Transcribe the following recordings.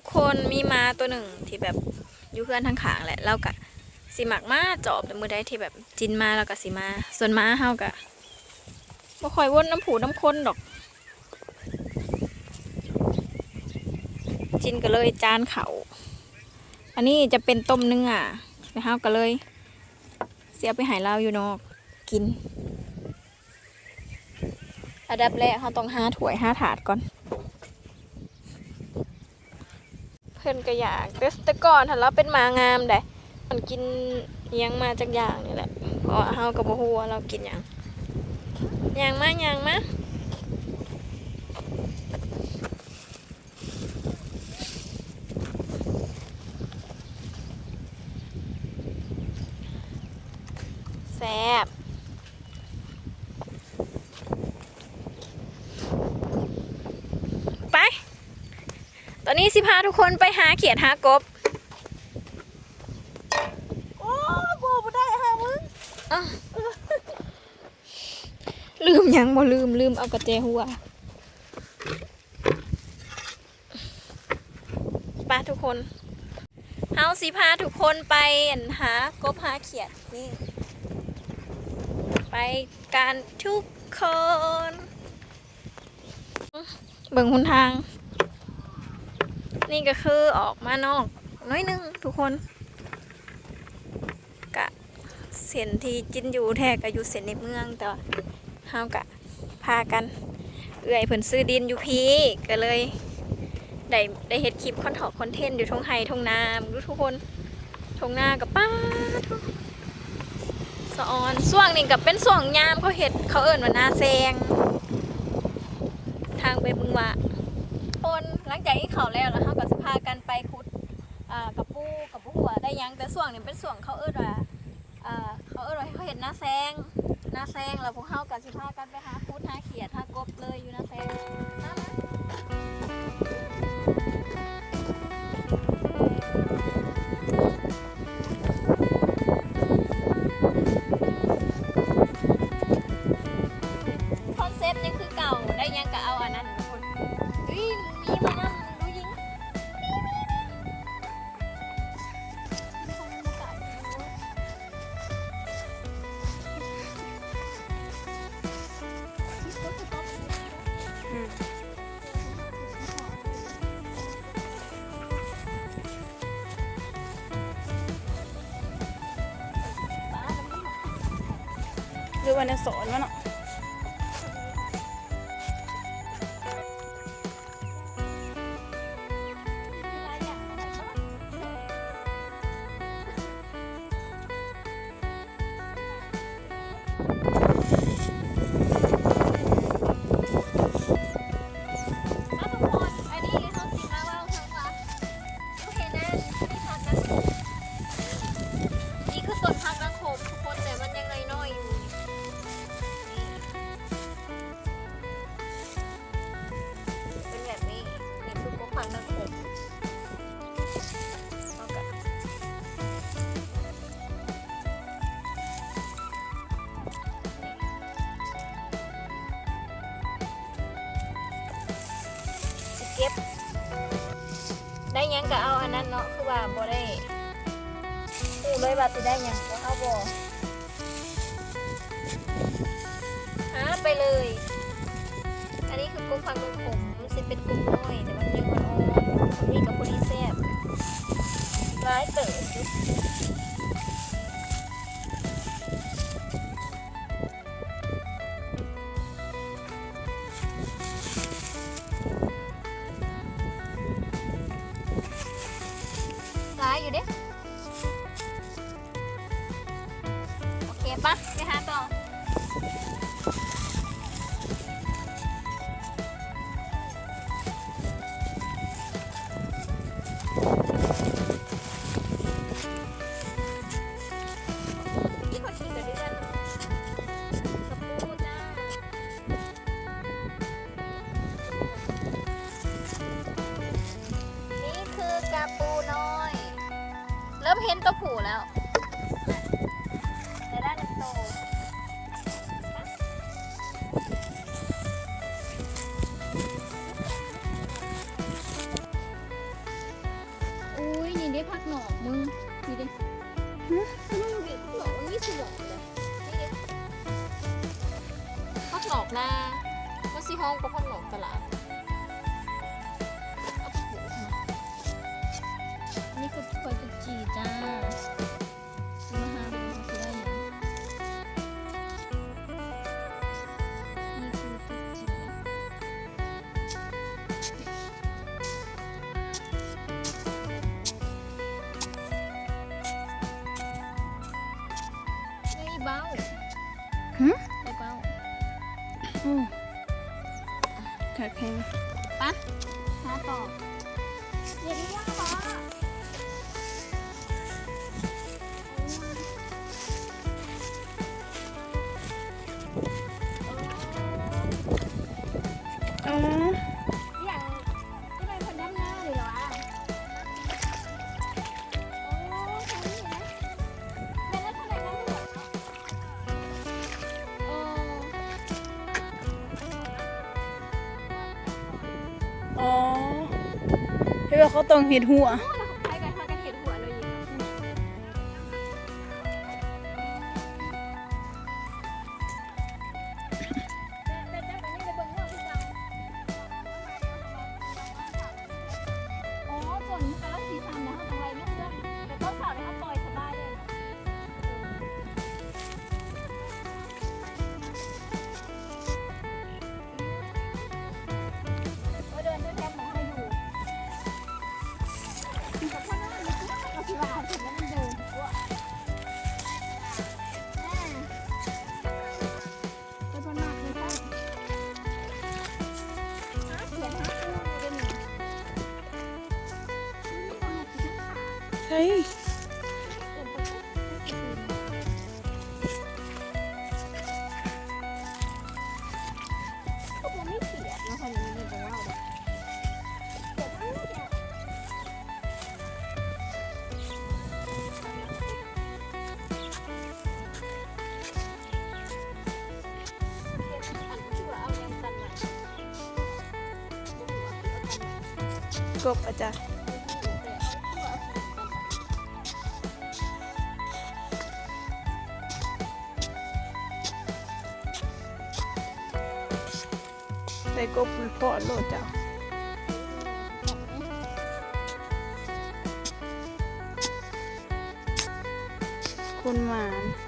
ทุกคนมีมาตัวหนึ่งที่แบบอยู่เพื่อนทางขางแหละเรากะสิมักมาจอบแต่มือได้ที่แบบจินมาแล้วก็สิมา ส่วนม้าเฮากะบ่ค่อยวนน้ำผูน้ำค้นดอก จินก็เลยจานเขาอันนี้จะเป็นต้มเนื้อแล้วเฮาก็เลย เสียไปหายเราอยู่นอกกินอันดับแรกเขาต้องห้าถ้วยห้าถาดก่อน เพิ่นก็อยากแต่แต่ก่อนถ้าเราเป็นหมางามได้มันกินเลี้ยงมาจากอย่างนี่แหละเพราะว่าเฮาก็บ่ฮู้ว่าเรากินหยังหยังมาหยังมาแซ่บ ไป ตอนนี้สิพา ทุกคนไปหาเขียดหากบ โอ้กูบ่ได้ฮะมึงอ้าวลืมยังบ่ลืมลืมเอากระเจหัวไปทุกคนเฮาสิพาทุกคนไปอั่นหากบหาเขียดนี่ไปกันทุกคน เบิ่งหนทาง นี่ก็คือออกมานอก น้อยนึงทุกคนกะเส้นที่จินอยู่แท้ก็อยู่เส้นในเมืองแต่ว่าเฮากะพากัน เอื่อยเพิ่นซื้อดินอยู่พีก็เลยได้ได้เฮ็ดคลิปคอนเทนต์คอนเทนต์อยู่ทงไห้ทงนาดูทุกคนทงนากับป้าสะออนส่วงนี่กับเป็นส่วงยามเขาเฮ็ดเขาเอิ้นว่านาแซง ทางไปบึงว่า หลังจากที่เขาแล้วแล้วเขาก็สิพากันไปขุดอ่ากับปูกับปูหัวได้หยังแต่ส่วงนี่เป็นส่วงเขาเอิ้นว่าอ่าเขาเอิ้นว่าเขาเห็นหน้าแซงหน้าแซงแล้วพวกเขาก็สิพากันไปหาขุดหาเขียดหากบเลยอยู่หน้าแซงน้ำนะ สอนวะเนาะ ก็เอาอันนั้นเนาะคือว่าบ่ได้ปูเลยว่าสิได้หยังก็เอาบ่หาไปเลย อันนี้คือกบผักกบขมมันสิเป็นกุ้งน้อยแต่มันยังมันอ่อนมันมีกับพอดีแซ่บร้ายเติบ แพงปะมาต่อเย็นว่างเหรอ ต้องเห็ดหัว Hey. ส่กบพอโลดจ้ะคุณหมาน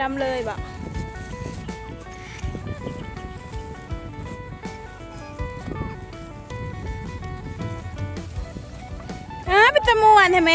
ดำเลยบ่เออเป็นจมวนเห็นไหม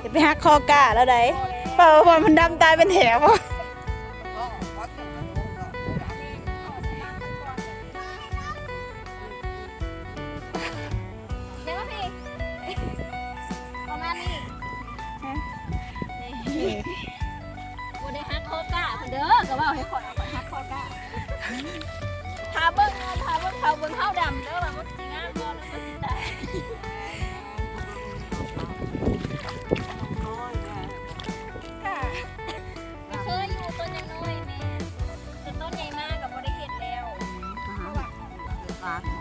อย่ไปหักคอกาแล้วไดเปล่าว่ามันดำตายเป็นแถว นะคะ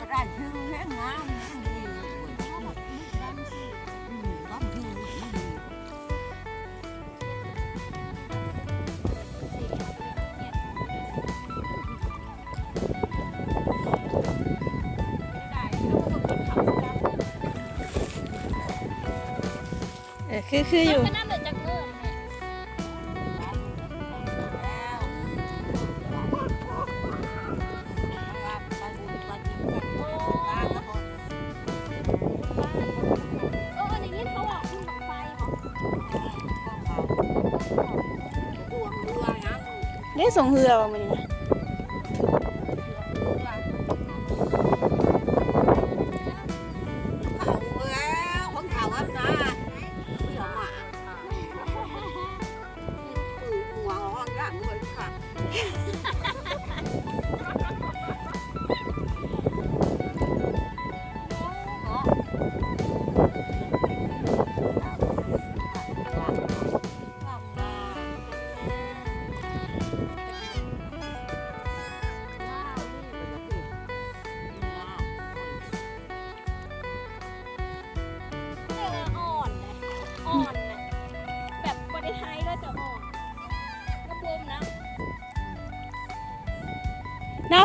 ก็ได้ชื่อเรื่องงามคือคืออยู่ ได้ส่งเหือบ่มื้นี้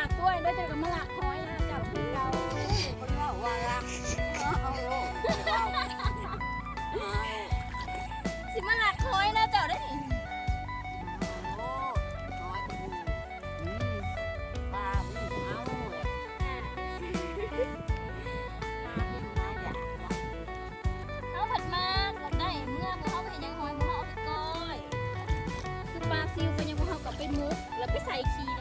ลักกล้วยได้เจอกับมะละคอยนะเจ้าของเราคนว่าว่ารักเอาโลกเาสิมะละคอยนะเจ้าได้อนี่โลกน้อยกูป้ามึเอาเอ้าป็นน้อยอยากเอาผัดมาหลับได้เมื่อพวกเขาไปยังหอยเขาเอาไปก้อย คือปลาซิวเป็นยังเขากลับไปมุกแล้วไปใส่ขี้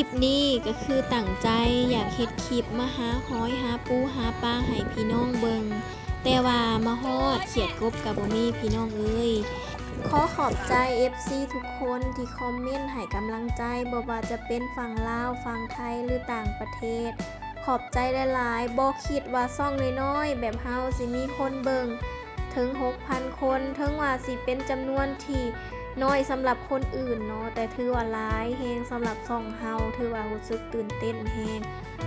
ลิปนี้ก็คือตั้งใจอยากเฮ็ดคลิปมาหาหอยหาปูหาปลาให้พี่น้องเบิงแต่ว่ามาฮอดเขียดกบกับบ่มีพี่น้องเอ้ยขอขอบใจ FC ทุกคนที่คอมเมนต์ให้กำลังใจบ่ว่าจะเป็นฝั่งลาวฝั่งไทยหรือต่างประเทศ ขอบใจหลายๆบ่คิดว่าซ่องน้อยๆแบบเฮาสิมีคนเบิงถึง 6,000 คนถึงว่าสิเป็นจำนวนที่ น้อยสำหรับคนอื่นเนาะแต่ถือว่าหลายแฮงสำหรับซ่องเฮาถือว่ารู้สึกตื่นเต้นแฮง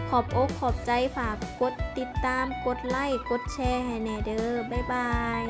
ขอบอกขอบใจฝากกดติดตามกดไลค์กดแชร์ให้แน่เด้อบ๊ายบาย